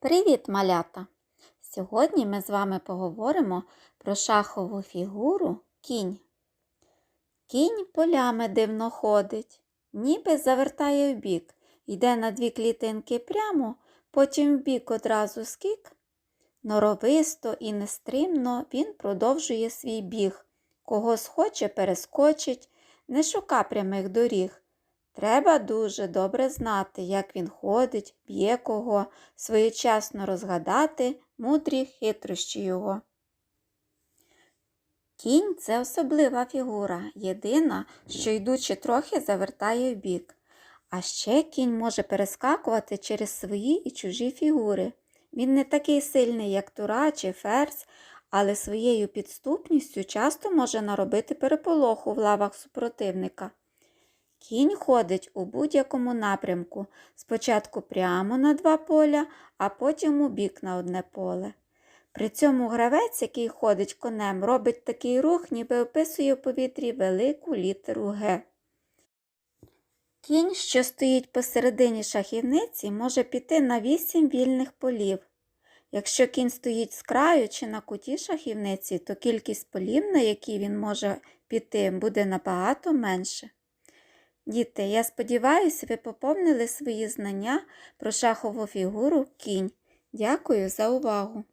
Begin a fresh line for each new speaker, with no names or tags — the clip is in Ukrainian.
Привіт, малята! Сьогодні ми з вами поговоримо про шахову фігуру кінь. Кінь полями дивно ходить, ніби завертає вбік, йде на дві клітинки прямо, потім вбік одразу скік. Норовисто і нестримно він продовжує свій біг. Кого схоче, перескочить, не шука прямих доріг. Треба дуже добре знати, як він ходить, б'є кого, своєчасно розгадати мудрі хитрощі його. Кінь це особлива фігура, єдина, що йдучи трохи завертає вбік. А ще кінь може перескакувати через свої і чужі фігури. Він не такий сильний, як тура чи ферзь, але своєю підступністю часто може наробити переполоху в лавах супротивника. Кінь ходить у будь-якому напрямку, спочатку прямо на два поля, а потім у бік на одне поле. При цьому гравець, який ходить конем, робить такий рух, ніби описує в повітрі велику літеру Г. Кінь, що стоїть посередині шахівниці, може піти на вісім вільних полів. Якщо кінь стоїть з краю чи на куті шахівниці, то кількість полів, на які він може піти, буде набагато менше. Діти, я сподіваюся, ви поповнили свої знання про шахову фігуру кінь. Дякую за увагу!